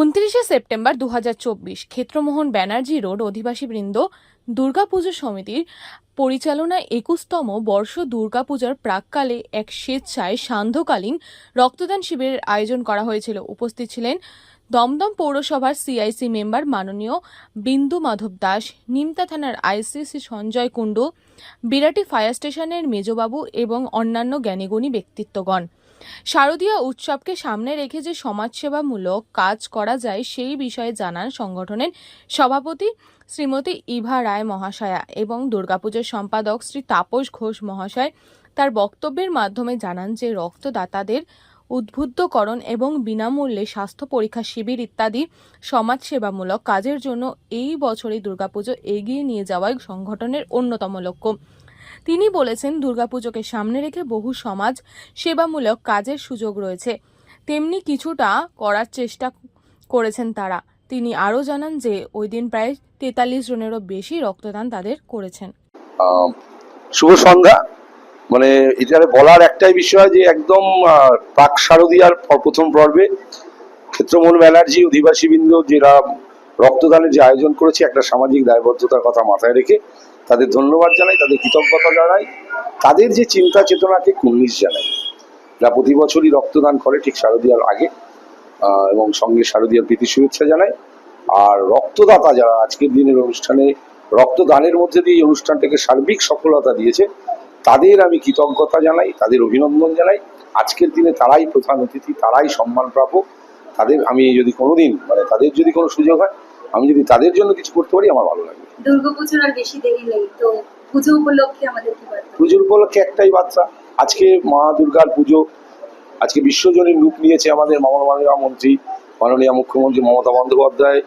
উনত্রিশে সেপ্টেম্বর দু হাজার চব্বিশ ক্ষেত্রমোহন ব্যানার্জি রোড অধিবাসীবৃন্দ দুর্গাপুজো সমিতির পরিচালনায় একুশতম বর্ষ দুর্গাপূজার প্রাককালে এক স্বেচ্ছায় সান্ধ্যকালীন রক্তদান শিবিরের আয়োজন করা হয়েছিল। উপস্থিত ছিলেন দমদম পৌরসভার সিআইসি মেম্বার মাননীয় বিন্দু মাধব দাস, নিমতা থানার আইসিসি সঞ্জয় কুণ্ডু, বিরাটি ফায়ার স্টেশনের মেজবাবু এবং অন্যান্য জ্ঞানীগুণী ব্যক্তিত্বগণ। শারদীয় উৎসবকে সামনে রেখে যে সমাজসেবামূলক কাজ করা যায়, সেই বিষয়ে জানান সংগঠনের সভাপতি শ্রীমতী ইভা রায় মহাশয়া এবং দুর্গাপুজোর সম্পাদক শ্রী তাপস ঘোষ মহাশয়। তার বক্তব্যের মাধ্যমে জানান যে, রক্তদাতাদের উদ্বুদ্ধকরণ এবং বিনামূল্যে স্বাস্থ্য পরীক্ষা শিবির ইত্যাদি সমাজসেবামূলক কাজের জন্য এই বছরই দুর্গাপুজো এগিয়ে নিয়ে যাওয়াই সংগঠনের অন্যতম লক্ষ্য। তিনি বলেছেন, দুর্গাপুজোকে সামনে রেখে বহু সমাজ সেবামূলক কাজের সুযোগ রয়েছে। তেমনি কিছুটা করার চেষ্টা করেছেন তারা। তিনি আরও জানান যে, ওই দিন প্রায় তেতাল্লিশ জনেরও বেশি রক্তদান তাদের করেছেন। শুভ সন্ধ্যা। মানে এটার বলার একটাই বিষয় যে, একদম প্রাক শারদীয়ার প্রথম পর্বে ক্ষেত্রমোহন ব্যানার্জি, অধিবাসীবৃন্দ, যারা রক্তদানের যে আয়োজন করেছে, একটা সামাজিক দায়বদ্ধতার কথা মাথায় রেখে তাদের ধন্যবাদ জানাই, তাদের কৃতজ্ঞতা জানাই, তাদের যে চিন্তা চেতনাকে কুর্নিশ জানাই। যা প্রতি বছরই রক্তদান করে ঠিক শারদীয়ার আগে এবং সঙ্গে শারদীয়ার প্রীতি শুভেচ্ছা জানাই। আর রক্তদাতা যারা আজকের দিনের অনুষ্ঠানে রক্তদানের মধ্যে দিয়ে এই অনুষ্ঠানটাকে সার্বিক সফলতা দিয়েছে, তাদের আমি কৃতজ্ঞতা জানাই, তাদের অভিনন্দন জানাই। আজকের দিনে তারাই প্রধান অতিথি, তারাই সম্মান প্রাপক তাদের আমি যদি কোনোদিন মানে তাদের যদি কোনো সুযোগ হয়, আমি যদি তাদের জন্য কিছু করতে পারি, আমার ভালো লাগবে। দুর্গাপুজোর আর বেশি দেরি নেই। তো পুজো উপলক্ষে আমাদের কি বার্তা পুজোর উপলক্ষে একটাই বার্তা, আজকে মা দুর্গার পুজো, আজকে বিশ্বজনীন রূপ নিয়েছে আমাদের মাননীয় মন্ত্রী, মাননীয় মুখ্যমন্ত্রী মমতা বন্দ্যোপাধ্যায়।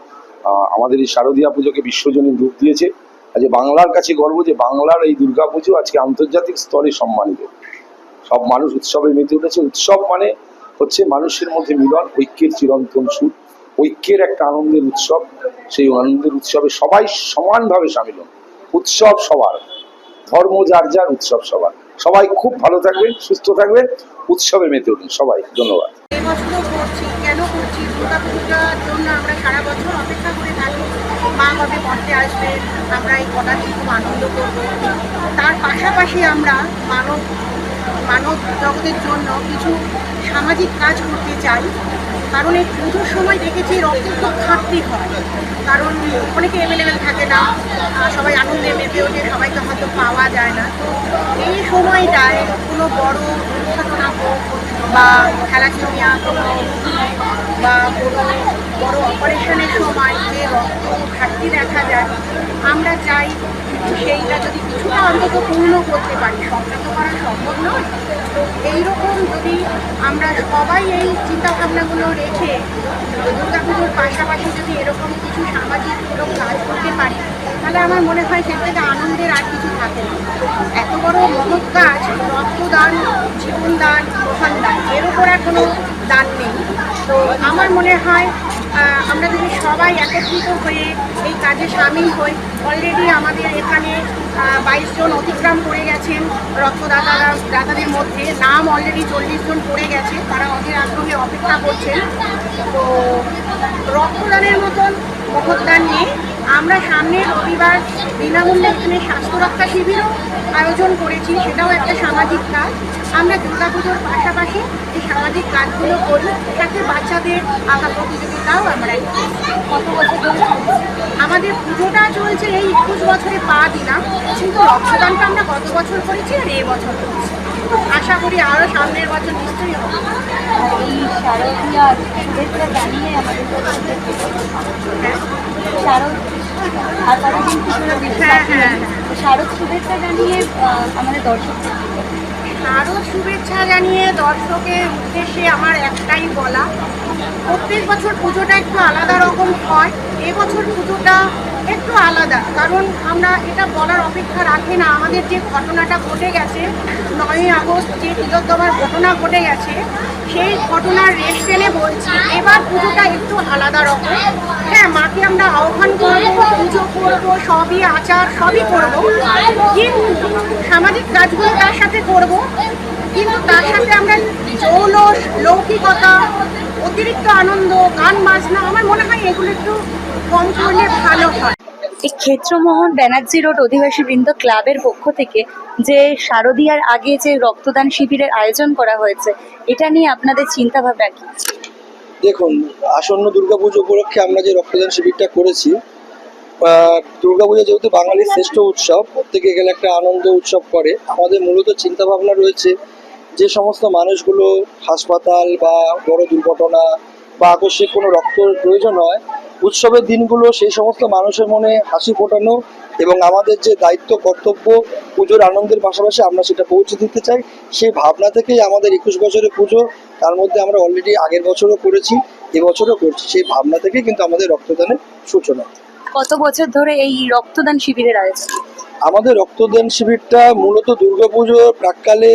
আমাদের এই শারদীয়া পুজোকে বিশ্বজনীন রূপ দিয়েছে। আজ বাংলার কাছে গর্ব যে বাংলার এই দুর্গা পুজো আজকে আন্তর্জাতিক স্তরে সম্মানিত। সব মানুষ উৎসবে মেতে উঠেছে। উৎসব মানে হচ্ছে মানুষের মধ্যে মিলন, ঐক্যের চিরন্তন সুর ঐক্যের একটা আনন্দের উৎসব। সেই আনন্দের উৎসবে সবাই সমানভাবে সামিল হন উৎসব সবার, ধর্ম যার যার উৎসব সবার। সবাই খুব ভালো থাকবেন সুস্থ থাকবেন উৎসবে মেতে উঠুন সবাই। ধন্যবাদ। আমরা এই আনন্দ তার পাশাপাশি আমরা মানব মানব জগতের জন্য কিছু সামাজিক কাজ করতে চাই। কারণ এই পুজোর সময় দেখেছি রক্তের খুব ঘাটতি হয়। কারণ অনেকে অ্যাভেলেবেল থাকে না সবাই আনন্দে মেতে ওঠে সবাইকে হয়তো পাওয়া যায় না। তো এই সময়টায় কোনো বড় দুর্ঘটনা হোক বা থ্যালাসেমিয়া কোনো বা কোনো বড় অপারেশনের সময় যে রক্ত ঘাটতি দেখা যায়, আমরা চাই সেইটা যদি কিছুটা অন্তত পূর্ণ করতে পারি। সবটা তো করা সম্ভব নয়। এইরকম যদি আমরা সবাই এই চিন্তাভাবনাগুলো রেখে দুর্গাপুজোর পাশাপাশি যদি এরকম কিছু সামাজিক মূলক কাজ করতে পারি, তাহলে আমার মনে হয় সে থেকে আনন্দের আর কিছু থাকে না। এত বড় মহৎ কাজ, রক্তদান, জীবনদান মহান দান এর উপর আর কোনো দান নেই। তো আমার মনে হয় আমরা যদি সবাই একত্রিত হয়ে এই কাজে সামিল হই অলরেডি আমাদের এখানে বাইশ জন অতিক্রম করে গেছেন রক্তদাতারা, দাতাদের মধ্যে। নাম অলরেডি চল্লিশ জন পড়ে গেছে, তারা অধীর আগ্রহে অপেক্ষা করছেন। তো রক্তদানের মতন রবিবার বিনামূল্যে এখানে স্বাস্থ্য রক্ষা শিবিরও আয়োজন করেছি সেটাও একটা সামাজিক কাজ। আমরা দুর্গাপুজোর পাশাপাশি এই সামাজিক কাজগুলো করি সাথে বাচ্চাদের আঁকা প্রতিযোগিতাও আমরা কত বছর ধরে আমাদের পুজোটা চলছে এই একুশ বছরে পা দিলাম কিন্তু রক্তদানটা আমরা গত বছর করেছি আর এই বছর করছি? আশা করি আরও সামনের বছর নিশ্চয়ই হবে। এই শুভেচ্ছা জানিয়ে আমাদের হ্যাঁ। শারদ শারদ শুভেচ্ছা জানিয়ে আমাদের দর্শক শুভেচ্ছা জানিয়ে দর্শকের উদ্দেশ্যে আমার একটাই বলা, প্রত্যেক বছর পুজোটা একটু আলাদা রকম হয়, এবছর পুজোটা একটু আলাদা, কারণ আমরা এটা বলার অপেক্ষা রাখি না। আমাদের যে ঘটনাটা ঘটে গেছে, নয়ই আগস্ট যে তিলোত্তমার ঘটনা ঘটে গেছে, সেই ঘটনার রেশ টেনে বলছি, এবার পুজোটা একটু আলাদা রকম। হ্যাঁ মাকে আমরা আহ্বান করব আচার সবই করব। কিন্তু সামাজিক কাজগুলো তার সাথে করব। কিন্তু তার সাথে আমরা জৌলস লৌকিকতা অতিরিক্ত আনন্দ গান বাজনা আমার মনে হয় এগুলো একটু কম করলে ভালো হয়। এই ক্ষেত্রমোহন ব্যানার্জি রোড অধিবাসী বৃন্দ ক্লাবের পক্ষ থেকে যে শারদীয়ার আগে যে রক্তদান শিবিরের আয়োজন করা হয়েছে এটা নিয়ে আপনাদের চিন্তাভাবনা কি? দেখুন আসন্ন দুর্গাপুজো উপলক্ষে আমরা যে রক্তদান শিবিরটা করেছি দুর্গাপুজো যেহেতু বাঙালির শ্রেষ্ঠ উৎসব, প্রত্যেকে গেলে একটা আনন্দ উৎসব করে। আমাদের মূলত চিন্তা ভাবনা রয়েছে যে সমস্ত মানুষগুলো হাসপাতাল বা বড় দুর্ঘটনা বা আকস্মিক কোনো রক্তর প্রয়োজন হয়, উৎসবের দিনগুলো সেই সমস্ত মানুষের মনে হাসি ফোটানো এবং আমাদের যে দায়িত্ব, কর্তব্য, পুজোর আনন্দের পাশাপাশি আমরা সেটা পৌঁছে দিতে চাই, সেই ভাবনা থেকেই আমাদের একুশ বছরের পুজো, তার মধ্যে আমরা অলরেডি আগের বছরও করেছি, এবছরও করছি। সেই ভাবনা থেকে কিন্তু আমাদের রক্তদানের সূচনা। কত বছর ধরে এই রক্তদান শিবিরের আয়োজন? আমাদের রক্তদান শিবিরটা মূলত দুর্গাপুজোর প্রাককালে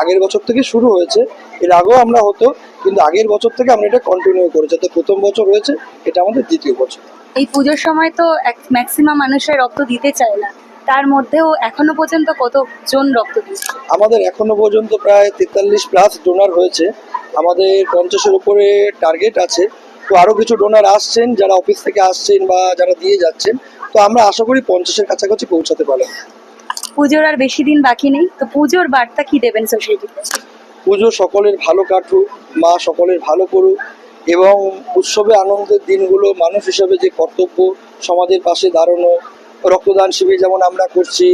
আগের বছর থেকে শুরু হয়েছে। এর আগেও আমরা হতো কিন্তু আগের বছর থেকে আমরা এটা কন্টিনিউ করেছি। তো প্রথম বছর হয়েছে এটা আমাদের দ্বিতীয় বছর। এই পুজোর সময় তো ম্যাক্সিমাম মানুষের রক্ত দিতে চায় না। তার মধ্যেও এখনও পর্যন্ত কতজন রক্ত দিচ্ছে? আমাদের এখনও পর্যন্ত প্রায় তেতাল্লিশ প্লাস ডোনার হয়েছে। আমাদের পঞ্চাশের উপরে টার্গেট আছে। তো আরও কিছু ডোনার আসছেন যারা অফিস থেকে আসছেন বা যারা দিয়ে যাচ্ছেন তো আমরা আশা করি পঞ্চাশের কাছাকাছি পৌঁছাতে পারব। পুজোর আর বেশি দিন বাকি নেই তো পুজোর বার্তা কি দেবেন সোসাইটিতে পুজো সকলের ভালো কাটুক মা সকলের ভালো করুক এবং উৎসবে আনন্দের দিনগুলো মানুষ হিসেবে যে কর্তব্য সমাজের পাশে দাঁড়ানো রক্তদান শিবির যেমন আমরা করছি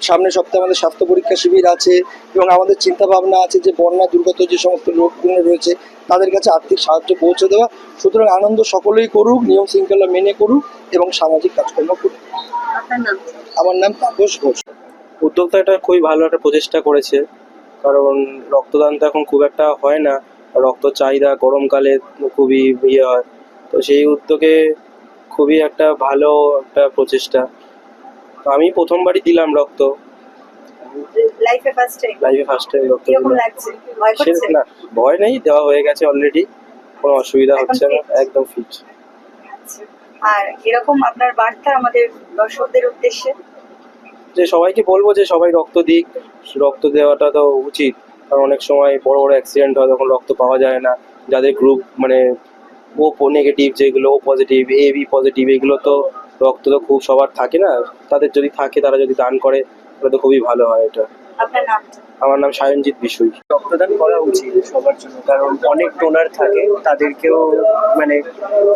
সামনের সপ্তাহে আমাদের স্বাস্থ্য পরীক্ষা শিবির আছে এবং আমাদের চিন্তা ভাবনা আছে যে বন্যা দুর্গত যে সমস্ত লোকগুলো রয়েছে তাদের কাছে আর্থিক সাহায্য পৌঁছে দেওয়া। সুতরাং আনন্দ সকলেই করুক নিয়ম শৃঙ্খলা মেনে করুক এবং সামাজিক কাজকর্ম করুক। আমার নাম তাপস ঘোষ। উদ্যোক্তা এটা খুবই ভালো একটা প্রচেষ্টা করেছে কারণ রক্তদান তো এখন খুব একটা হয় না। রক্ত চাহিদা গরমকালে খুবই ইয়ে হয়। তো সেই উদ্যোগে খুবই একটা ভালো একটা প্রচেষ্টা। আমি প্রথমবারই দিলাম রক্ত। লাইফে ফার্স্ট টাইম লাইফে ফার্স্ট টাইম রক্ত কীরকম লাগছে? ভয় করছে? না ভয় নেই দেওয়া হয়ে গেছে অলরেডি কোনো অসুবিধা হচ্ছে না একদম ফিট আচ্ছা। আর এরকম আপনার বার্তা আমাদের দর্শকদের উদ্দেশ্যে? যে সবাইকে বলব যে সবাই রক্ত দিক রক্ত দেওয়াটা তো উচিত। কারণ অনেক সময় বড় বড় অ্যাক্সিডেন্ট হয় তখন রক্ত পাওয়া যায় না। যাদের গ্রুপ মানে ও নেগেটিভ যেগুলো O positive A B positive এগুলো তো রক্ত তো খুব সবার থাকে না। তাদের যদি থাকে তারা যদি দান করে তাহলে তো খুবই ভালো হয় এটা। আপনার নাম? আমার নাম সায়নজিৎ বিশুই। রক্তদান করা উচিত সবার জন্য কারণ অনেক ডোনার থাকে তাদেরকেও মানে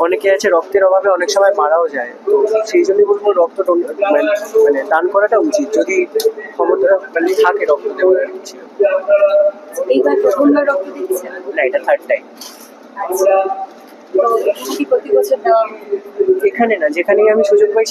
অনেকে আছে রক্তের অভাবে অনেক সময় মারাও যায়। তো সেই জন্যই বলব রক্ত মানে মানে দান করাটা উচিত। যদি ক্ষমতা মানে থাকে রক্ত দেওয়ার আর কিছু এইবার প্রথমবার রক্ত দিচ্ছে না এটা থার্ড টাইম আচ্ছা। তো এখানে কি প্রতি বছর দেওয়া এখানে না যেখানেই আমি সুযোগ পাই